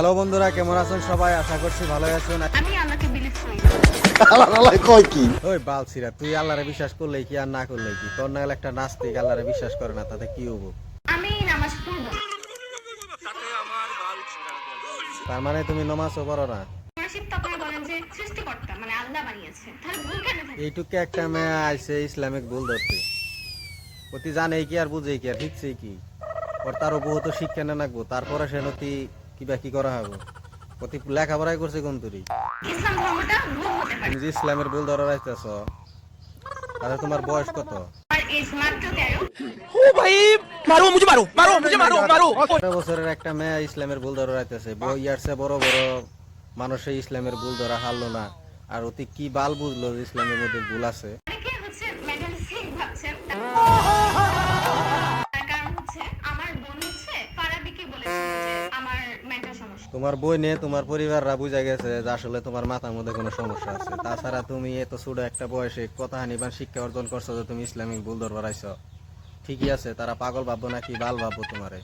Hello বন্ধুরা কেমন আছেন সবাই? আশা করছি ভালো আছেন। আমি আল্লাহকে বিলিভ করি। আল্লাহ কয় কি? ওই বালছিরা তুই আল্লাহরে বিশ্বাস করলে কি আর না করলে কি? তোর নাগাল একটা নাস্তিক আল্লাহরে বিশ্বাস করে না তাতে কি হব? আমি নামাজ পড়ব। তার মানে তুমি নমাজও পড়ো না? ওয়ার্শিপ তো বলেন যে সৃষ্টিকর্তা মানে আল্লাহ বানিয়েছে। তাহলে ভুল কেন থাকে? এইটুকু একটা মেয়ে আইসে ইসলামিক ভুল ধরতে। অতি জানে কি আর বুঝে কি আর শিখছে কি? ওর তারও বহুত শিক্ষা না নাকবো তারপরে সে নতি কিবা কি করা হবে? প্রতি লেখাপড়াই করছে কোন তুরি? তুমি যে ইসলামের বল ধরা রাখতেছ আর তোমার বয়স কত? ও ভাই বছরের একটা মেয়ে ইসলামের ভুল ধরা রাখতেছে। ইয়ারসে বড় বড়। মানুষে ইসলামের ভুল ধরা হারলো না। আর অতি কি বাল বুঝলো ইসলামের মধ্যে ভুল আছে? তোমার বই নিয়ে তোমার পরিবাররা বুঝা গেছে যে আসলে তোমার মাথার মধ্যে কোনো সমস্যা আছে। তাছাড়া তুমি এত ছোট একটা বয়সে কথা হানিবান শিক্ষা অর্জন করছ যে তুমি ইসলামিক ভুল ধরবার আইছো। ঠিকই আছে তারা পাগল ভাববো নাকি বাল ভাববো তোমারে?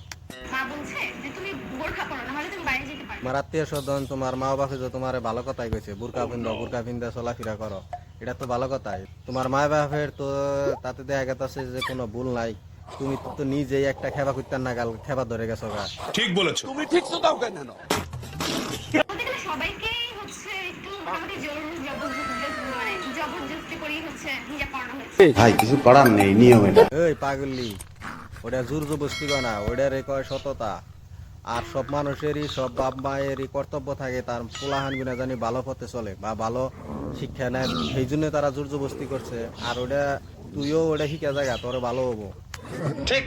তোমার আত্মীয় স্বজন তোমার মা বাবা যে তোমার ভালো কথাই কইছে বুরকা পিন্ধ বুরকা পিন্ধে চলাফেরা করো এটা তো ভালো কথাই। তোমার মা বাপের তো তাতে দেখা গেছে যে কোনো ভুল নাই। তুমি তো নিজেই একটা খেবা করতে না গাল খেবা ধরে গেছো গা। ঠিক বলেছ। তুমি ঠিক তো দাও কেন? বলতে হচ্ছে একটু মোটামুটি জোর জবরদস্তি মানে করেই হচ্ছে নিজে পড়ানো হয়েছে। ভাই কিছু করার নেই নিয়ম এটা এই পাগলি ওটা জোর জবস্তি না ওটারে কয় সততা। আর সব মানুষেরই সব বাপ মায়েরই কর্তব্য থাকে তার পোলাহান গুনা জানি ভালো পথে চলে বা ভালো শিক্ষা নেয় সেই জন্য তারা জোর জবস্তি করছে। আর ওটা তুইও ওটা শিখা জায়গা তোর ভালো হব। ঠিক।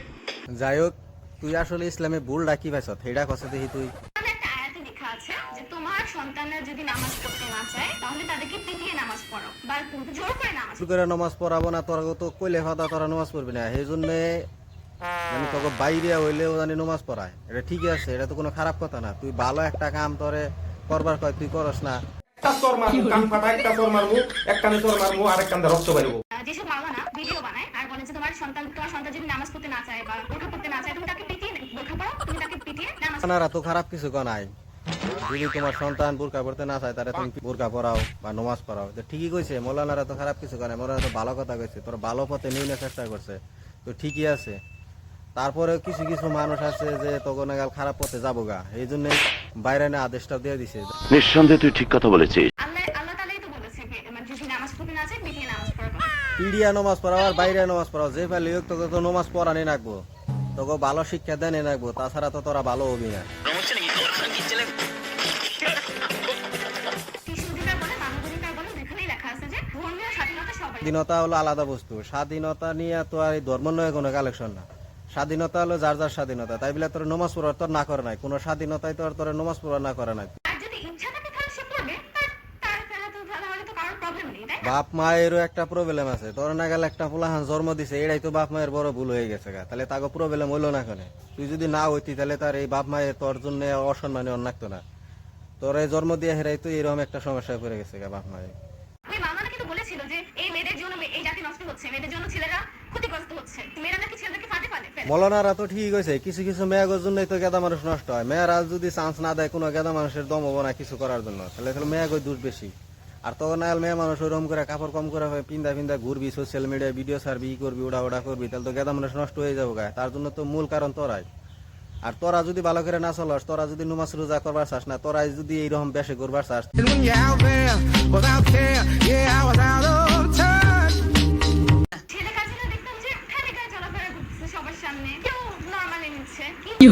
যাই হোক তুই আসলে ইসলামে ভুল ডাকি পাইছ সেইটা কষে দেখি তুই। এখানে একটা আয়াতে লেখা আছে যে তোমার সন্তানরা যদি নামাজ পড়তে না চায় তাহলে তাদেরকে পিটিয়ে নামাজ পড়াও। বা জোর করে নামাজ শুরু করে নমাজ পড়াবো না তোরা তো কইলে ফাদা তোরা নমাজ পড়বি না। সেই জন্য মানে তোকে বাইরে হইলেও জানি নমাজ পড়ায়। এটা ঠিকই আছে এটা তো কোনো খারাপ কথা না। তুই ভালো একটা কাম তোরে করবার কয় তুই করস না। একটা চর মারবো কান ফাটা একটা চর মারবো এক কানে চর মারবো আর এক কান্দে রক্ত বেরোবো আপনারা তো খারাপ কিছু কনাই যদি তোমার সন্তান বোরকা পড়তে না চায় তাহলে তুমি বোরকা পড়াও বা নমাজ পড়াও। তো ঠিকই কইছে মৌলানারা তো খারাপ কিছু করে মৌলানা তো ভালো কথা কইছে তোর ভালো পথে নিয়ে চেষ্টা করছে। তো ঠিকই আছে। তারপরে কিছু কিছু মানুষ আছে যে তখন গাল খারাপ পথে যাব গা। এই জন্য বাইরে না আদেশটা দিয়ে দিছে। নিঃসন্দেহে তুই ঠিক কথা বলেছিস। মানে পিড়িয়া নমাজ পড়াও আর বাইরে নমাজ পড়াও। যে তোকে তো নমাজ পড়ানি রাখব তোকে ভালো শিক্ষা দেন রাখব। তাছাড়া তো তোরা ভালো হবি না। স্বাধীনতা হলো আলাদা বস্তু। স্বাধীনতা নিয়ে তো আর ধর্ম নয় কোনো কালেকশন না। স্বাধীনতা হলো যার যার স্বাধীনতা। তাই বলে তোর নমাজ পড়ার তোর না করে নাই। কোনো স্বাধীনতাই তোর তোর নমাজ পড়া না করে নাই আর যদি ইচ্ছা থাকে তাহলে সে পড়বে তার তার তাহলে তো তাহলে তো কারোর প্রবলেম নেই তাই না? বাপ মায়েরও একটা প্রবলেম আছে। তোর না গেলে একটা পোলাহান জন্ম দিছে এটাই তো বাপ মায়ের বড় ভুল হয়ে গেছে গা। তাহলে তাকে প্রবলেম হইল না কেন? তুই যদি না হইতি তাহলে তার এই বাপ মায়ের তোর জন্য অসম্মানী অন্যাক্ত না। তোর এই জন্ম দিয়ে হেরাই তো এরকম একটা সমস্যায় পড়ে গেছে গা বাপ মায়ের। বলেছিল যে এই মেয়েদের জন্য এই জাতি নষ্ট হচ্ছে মেয়েদের জন্য ছেলেরা ক্ষতিগ্রস্ত হচ্ছে। মেয়েরা নাকি ছেলেদেরকে ফাঁদে ফাঁদে ফেলে। মলনারা তো ঠিক হয়েছে কিছু কিছু মেয়েগোর জন্যই তো গেদা মানুষ নষ্ট হয়। মেয়েরা যদি চান্স না দেয় কোনো গেদা মানুষের দম হব না কিছু করার জন্য তাহলে তাহলে মেয়েগোর দোষ বেশি। আর তখন আয়াল মেয়ে মানুষ ওরকম করে কাপড় কম করে হয়, পিন্দা পিন্দা ঘুরবি সোশ্যাল মিডিয়ায় ভিডিও ছাড়বি ই করবি ওটা ওটা করবি তাহলে তো গেদা মানুষ নষ্ট হয়ে যাব গায়ে। তার জন্য তো মূল কারণ তোরাই। আর তোরা যদি ভালো করে না চলাস তোরা যদি নুমাস রোজা করবার চাস না তোরাই যদি এইরকম বেশি করবার চাস।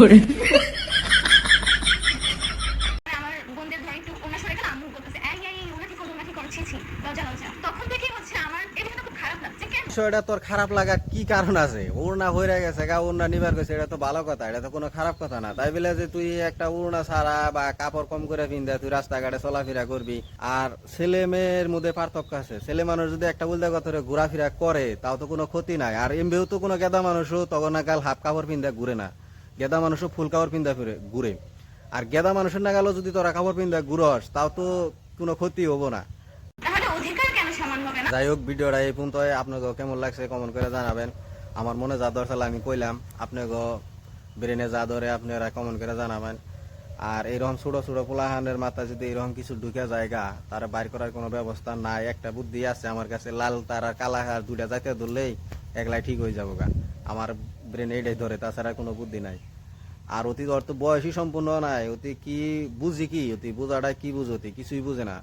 when ছি ছি লজ্জা লজ্জা তখন থেকে হচ্ছে আমার এটা বিষয়টা তোর খারাপ লাগার কি কারণ আছে? উড়না হয়ে গেছে, গা উড়না নিবার গেছে, এটা তো ভালো কথা, এটা তো কোনো খারাপ কথা না। তাই বলে যে তুই একটা উড়না ছাড়া বা কাপড় কম করে পিন্দা তুই রাস্তাঘাটে চলাফেরা করবি। আর ছেলে মেয়ের মধ্যে পার্থক্য আছে। ছেলে মানুষ যদি একটা উল্টা কথা ঘোরাফেরা করে, তাও তো কোনো ক্ষতি নাই। আর এমবেও তো কোনো গেদা মানুষও তখন নাগাল হাফ কাপড় পিন্দা ঘুরে না। গেদা মানুষও ফুল কাপড় পিন্দা ফিরে, ঘুরে। আর গেদা মানুষের নাগালও যদি তোরা কাপড় পিন্দা ঘুরস, তাও তো কোনো ক্ষতি হব না। যাই হোক, ভিডিওটা এই পর্যন্ত আপনাকে কেমন লাগছে কমেন্ট করে জানাবেন। আমার মনে যা দরকার আমি কইলাম। আপনাকে ব্রেনে যা ধরে আপনারা কমেন্ট করে জানাবেন। আর এরকম ছোট ছোট পোলাহানের মাথা যদি এরকম কিছু ঢুকে জায়গা, তারা বাইর করার কোনো ব্যবস্থা নাই। একটা বুদ্ধি আছে আমার কাছে, লাল তার আর কালা আর দুইটা যাইতে ধরলেই একলাই ঠিক হয়ে যাব গা। আমার ব্রেন এইটাই ধরে, তাছাড়া কোনো বুদ্ধি নাই। আর অতি অর্থ বয়সই সম্পূর্ণ নাই। অতি কি বুঝি কি? অতি বোঝাটা কি বুঝ? অতি কিছুই বুঝে না।